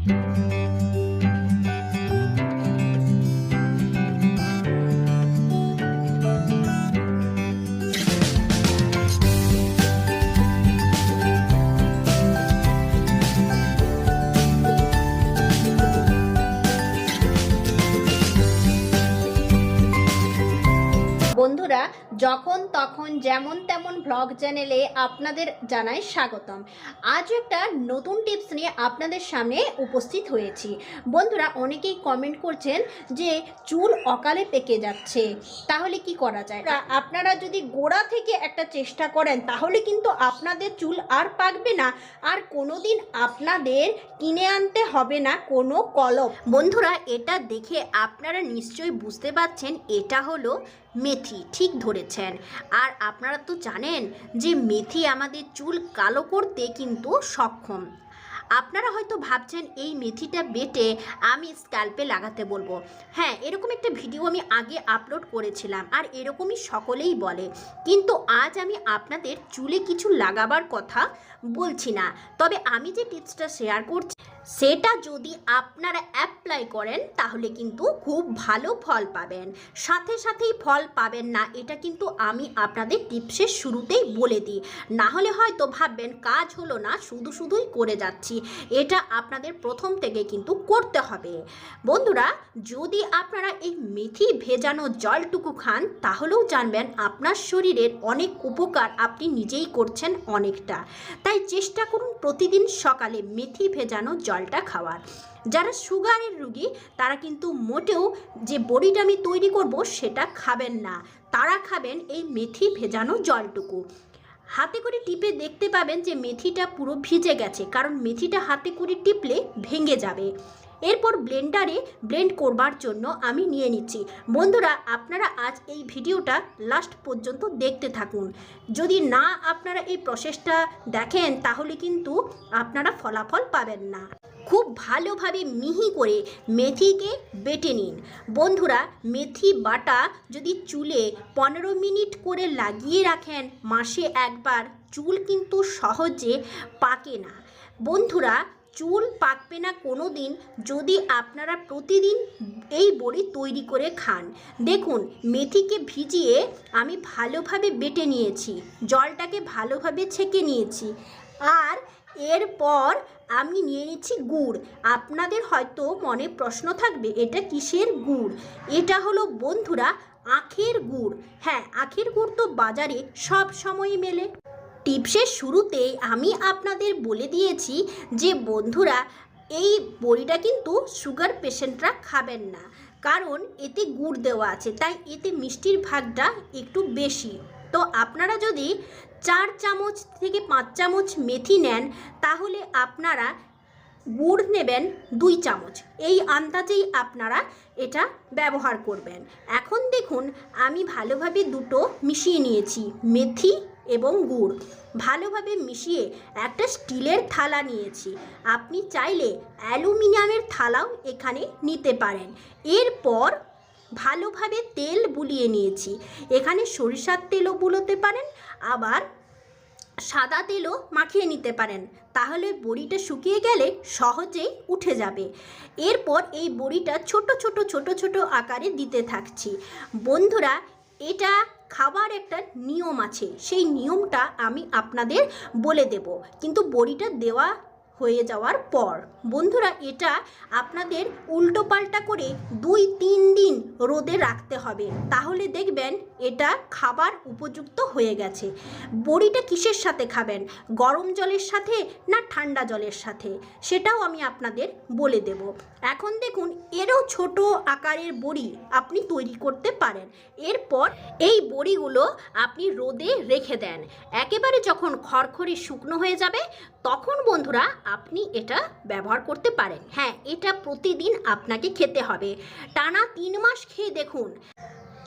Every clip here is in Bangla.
বন্ধুরা যখন, তখন, যেমন তেমন ব্লগ চ্যানেলে আপনাদের জানাই স্বাগতম। আজ একটা নতুন টিপস নিয়ে আপনাদের সামনে উপস্থিত হয়েছি। বন্ধুরা, অনেকেই কমেন্ট করছেন যে চুল অকালে পেকে যাচ্ছে। তাহলে কি করা যায়? আপনারা যদি গোড়া থেকে একটা চেষ্টা করেন, তাহলে কিন্তু আপনাদের চুল আর পাকবে না। আর কোনো দিন আপনাদের কিনে আনতে হবে না কোনো কলম বন্ধুরা, এটা দেখে আপনারা নিশ্চয়ই বুঝতে পারছেন, এটা হলো মেথি, ঠিক ধরেছেন। আর আপনারা তো জানেন যে মেথি আমাদের চুল কালো করতে কিন্তু সক্ষম। আপনারা হয়তো ভাবছেন এই মেথিটা বেটে আমি স্ক্যাল্পে লাগাতে বলব। হ্যাঁ এরকম একটা ভিডিও আমি আগে আপলোড করেছিলাম আর এরকমই সকলেই বলে। কিন্তু আজ আমি আপনাদের চুলে কিছু লাগাবার কথা বলছি না। তবে আমি যে টিপসটা শেয়ার করছি সেটা যদি আপনারা অ্যাপ্লাই করেন, তাহলে কিন্তু খুব ভালো ফল পাবেন। সাথে সাথেই ফল পাবেন না, এটা কিন্তু আমি আপনাদের টিপসের শুরুতেই বলে দিই। না হলে হয়তো ভাববেন, কাজ হলো না, শুধু শুধুই করে যাচ্ছি। এটা আপনাদের প্রথম থেকে কিন্তু করতে হবে। বন্ধুরা, যদি আপনারা এই মেথি ভেজানো জলটুকু খান, তাহলেও জানবেন আপনার শরীরের অনেক উপকার আপনি নিজেই করছেন অনেকটা। তাই চেষ্টা করুন প্রতিদিন সকালে মেথি ভেজানো জলটা খাওয়ার। যারা সুগারের রুগী, তারা কিন্তু মোটেও যে বড়িটা আমি তৈরি করব, সেটা খাবেন না। তারা খাবেন এই মেথি ভেজানো জলটুকু। হাতে করে টিপে দেখতে পাবেন যে মেথিটা পুরো ভিজে গেছে, কারণ মেথিটা হাতে করে টিপলে ভেঙে যাবে। এরপর ব্লেন্ডারে ব্লেন্ড করবার জন্য আমি নিয়ে নিচ্ছি। বন্ধুরা, আপনারা আজ এই ভিডিওটা লাস্ট পর্যন্ত দেখতে থাকুন। যদি না আপনারা এই প্রসেসটা দেখেন, তাহলে কিন্তু আপনারা ফলাফল পাবেন না। খুব ভালোভাবে মিহি করে মেথিকে বেটে নিন। বন্ধুরা, মেথি বাটা যদি চুলে পনেরো মিনিট করে লাগিয়ে রাখেন, মাসে একবার চুল কিন্তু সহজে পাকে না। বন্ধুরা, চুল পাকবে না কোনো দিন যদি আপনারা প্রতিদিন এই বড়ি তৈরি করে খান। দেখুন, মেথিকে ভিজিয়ে আমি ভালোভাবে বেটে নিয়েছি, জলটাকে ভালোভাবে ছেঁকে নিয়েছি। আর এরপর আমি নিয়ে নিচ্ছি গুড়। আপনাদের হয়তো মনে প্রশ্ন থাকবে, এটা কিসের গুড়? এটা হলো বন্ধুরা, আখের গুড়। হ্যাঁ আখের গুড় তো বাজারে সব সময় মেলে। টিপসের শুরুতেই আমি আপনাদের বলে দিয়েছি যে, বন্ধুরা, এই বড়িটা কিন্তু সুগার পেশেন্টরা খাবেন না। কারণ এতে গুড় দেওয়া আছে, তাই এতে মিষ্টির ভাগটা একটু বেশি। তো আপনারা যদি চার চামচ থেকে পাঁচ চামচ মেথি নেন, তাহলে আপনারা গুড় নেবেন দুই চামচ। এই আন্দাজেই আপনারা এটা ব্যবহার করবেন। এখন দেখুন, আমি ভালোভাবে দুটো মিশিয়ে নিয়েছি, মেথি এবং গুড়। ভালোভাবে মিশিয়ে একটা স্টিলের থালা নিয়েছি। আপনি চাইলে অ্যালুমিনিয়ামের থালাও এখানে নিতে পারেন। এরপর ভালোভাবে তেল বুলিয়ে নিয়েছি। এখানে সরিষার তেলও বুলোতে পারেন, আবার সাদা তেলও মাখিয়ে নিতে পারেন। তাহলে বড়িটা শুকিয়ে গেলে সহজেই উঠে যাবে। এরপর এই বড়িটা ছোট ছোট ছোট ছোট আকারে দিতে থাকছি। বন্ধুরা, এটা খাবার একটা নিয়ম আছে। সেই নিয়মটা আমি আপনাদের বলে দেব। কিন্তু বড়িটা দেওয়া হয়ে যাওয়ার পর। বন্ধুরা, এটা আপনাদের উল্টো পাল্টা করে দুই, তিন দিন রোদে রাখতে হবে। তাহলে দেখবেন এটা খাবার উপযুক্ত হয়ে গেছে। বড়িটা কিসের সাথে খাবেন? গরম জলের সাথে না ঠান্ডা জলের সাথে? সেটাও আমি আপনাদের বলে দেব। এখন দেখুন, এরও ছোট আকারের বড়ি আপনি তৈরি করতে পারেন। এরপর এই বড়িগুলো আপনি রোদে রেখে দেন। একেবারে যখন খড়খড়ি শুকনো হয়ে যাবে, তখন বন্ধুরা আপনি এটা ব্যবহার করতে পারেন। হ্যাঁ এটা প্রতিদিন আপনাকে খেতে হবে। টানা তিন মাস খেয়ে দেখুন।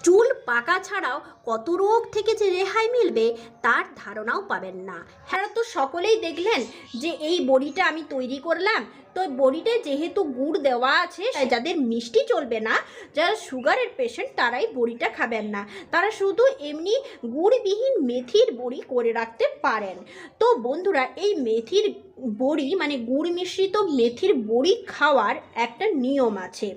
চুল পাকা ছাড়াও কত রোগ থেকে যে রেহাই মিলবে, তার ধারণাও পাবেন না। হ্যাঁ তো সকলেই দেখলেন যে এই বড়িটা আমি তৈরি করলাম। তো বড়িতে যেহেতু গুড় দেওয়া আছে যাদের মিষ্টি চলবে না, যারা সুগারের পেশেন্ট, তারাই বড়িটা খাবেন না। তারা শুধু এমনি গুড়বিহীন মেথির বড়ি করে রাখতে পারেন। তো বন্ধুরা, এই মেথির বড়ি মানে গুড় মিশ্রিত মেথির বড়ি খাওয়ার একটা নিয়ম আছে।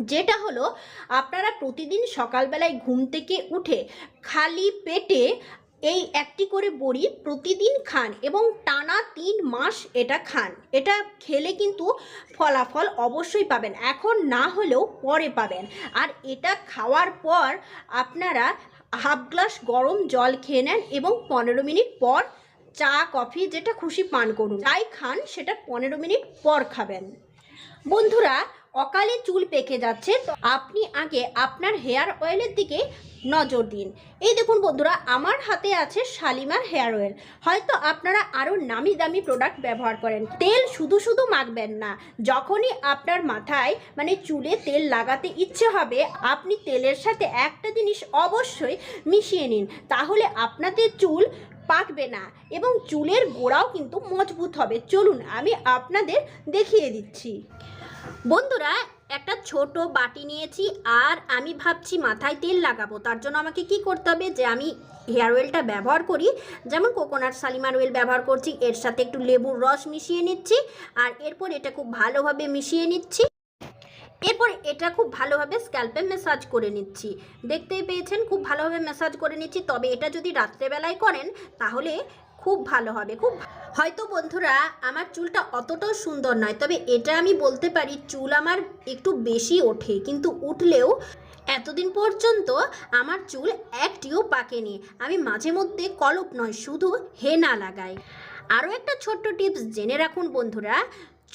যেটা হলো, আপনারা প্রতিদিন সকালবেলায় ঘুম থেকে উঠে খালি পেটে এই একটি করে বড়ি প্রতিদিন খান এবং টানা তিন মাস এটা খান। এটা খেলে কিন্তু ফলাফল অবশ্যই পাবেন। এখন না হলেও পরে পাবেন। আর এটা খাওয়ার পর আপনারা হাফ গ্লাস গরম জল খেয়ে নেন এবং পনেরো মিনিট পর চা, কফি যেটা খুশি পান করুন। যাই খান, সেটা পনেরো মিনিট পর খাবেন। বন্ধুরা অকালে চুল পেকে যাচ্ছে, তো আপনি আগে আপনার হেয়ার অয়েলের দিকে নজর দিন। এই দেখুন বন্ধুরা, আমার হাতে আছে শালিমার হেয়ার অয়েল হয়তো আপনারা আরও নামি দামি প্রোডাক্ট ব্যবহার করেন। তেল শুধু শুধু মাখবেন না, যখনই আপনার মাথায় মানে চুলে তেল লাগাতে ইচ্ছে হবে, আপনি তেলের সাথে একটা জিনিস অবশ্যই মিশিয়ে নিন। তাহলে আপনাদের চুল পাকবে না এবং চুলের গোড়াও কিন্তু মজবুত হবে। চলুন, আমি আপনাদের দেখিয়ে দিচ্ছি। বন্ধুরা, একটা ছোট বাটি নিয়েছি আর আমি ভাবছি মাথায় তেল লাগাবো। তার জন্য আমাকে কি করতে হবে যে আমি হেয়ার অয়েলটা ব্যবহার করি। যেমন কোকোনাট সালিমার অয়েল ব্যবহার করছি, এর সাথে একটু লেবুর রস মিশিয়ে নিচ্ছি আর এরপর এটা খুব ভালোভাবে মিশিয়ে নিচ্ছি। এরপর এটা খুব ভালোভাবে স্ক্যাল্পে ম্যাসাজ করে নিচ্ছি। দেখতেই পেয়েছেন, খুব ভালোভাবে ম্যাসাজ করে নিচ্ছি। তবে এটা যদি রাত্রেবেলায় করেন, তাহলে খুব ভালো হবে। খুব হয়তো বন্ধুরা, আমার চুলটা অতটাও সুন্দর নয়, তবে এটা আমি বলতে পারি চুল আমার একটু বেশি ওঠে, কিন্তু উঠলেও এতদিন পর্যন্ত আমার চুল একটিও পাকেনি। আমি মাঝে মধ্যে কলপ নয়, শুধু হেনা লাগাই। আরও একটা ছোট্ট টিপস জেনে রাখুন বন্ধুরা,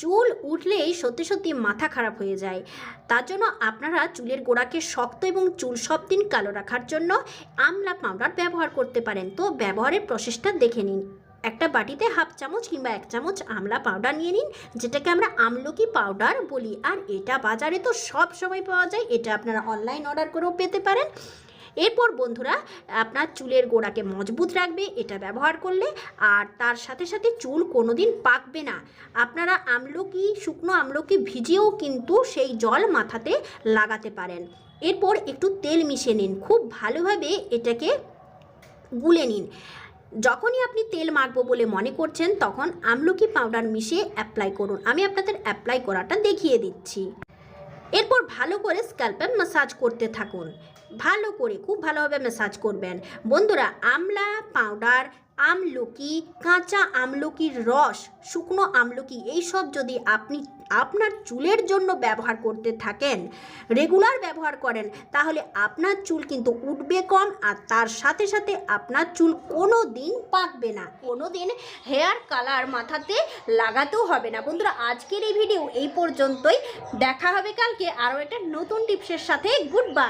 চুল উঠলেই সত্যি সত্যি মাথা খারাপ হয়ে যায়। তার জন্য আপনারা চুলের গোড়াকে শক্ত এবং চুল সব দিন কালো রাখার জন্য আমলা পাউডার ব্যবহার করতে পারেন। তো ব্যবহারের প্রসেসটা দেখে নিন। একটা বাটিতে হাফ চামচ কিংবা এক চামচ আমলা পাউডার নিয়ে নিন, যেটাকে আমরা আমলকি পাউডার বলি। আর এটা বাজারে তো সব সময় পাওয়া যায়, এটা আপনারা অনলাইন অর্ডার করেও পেতে পারেন। এরপর বন্ধুরা, আপনার চুলের গোড়াকে মজবুত রাখবে, এটা ব্যবহার করলে। আর তার সাথে সাথে চুল কোনো দিন পাকবে না। আপনারা আমলকি, শুকনো আমলকি ভিজিয়েও কিন্তু সেই জল মাথাতে লাগাতে পারেন। এরপর একটু তেল মিশিয়ে নিন। খুব ভালোভাবে এটাকে গুলে নিন। যখনই আপনি তেল মাখবো বলে মনে করছেন, তখন আমলকি পাউডার মিশিয়ে অ্যাপ্লাই করুন। আমি আপনাদের অ্যাপ্লাই করাটা দেখিয়ে দিচ্ছি। এরপর ভালো করে স্ক্যাল্পে ম্যাসাজ করতে থাকুন। ভালো করে, খুব ভালোভাবে ম্যাসাজ করবেন। বন্ধুরা, আমলা পাউডার, আমলকি, কাঁচা আমলকির রস, শুকনো আমলকি, এইসব যদি আপনি আপনার চুলের জন্য ব্যবহার করতে থাকেন রেগুলার ব্যবহার করেন, তাহলে আপনার চুল কিন্তু উঠবে কম আর তার সাথে সাথে আপনার চুল কোনো দিন পাকবে না। কোনো দিন হেয়ার কালার মাথাতে লাগাতেও হবে না। বন্ধুরা, আজকের এই ভিডিও এই পর্যন্তই। দেখা হবে কালকে আরও একটা নতুন টিপসের সাথে। Good bye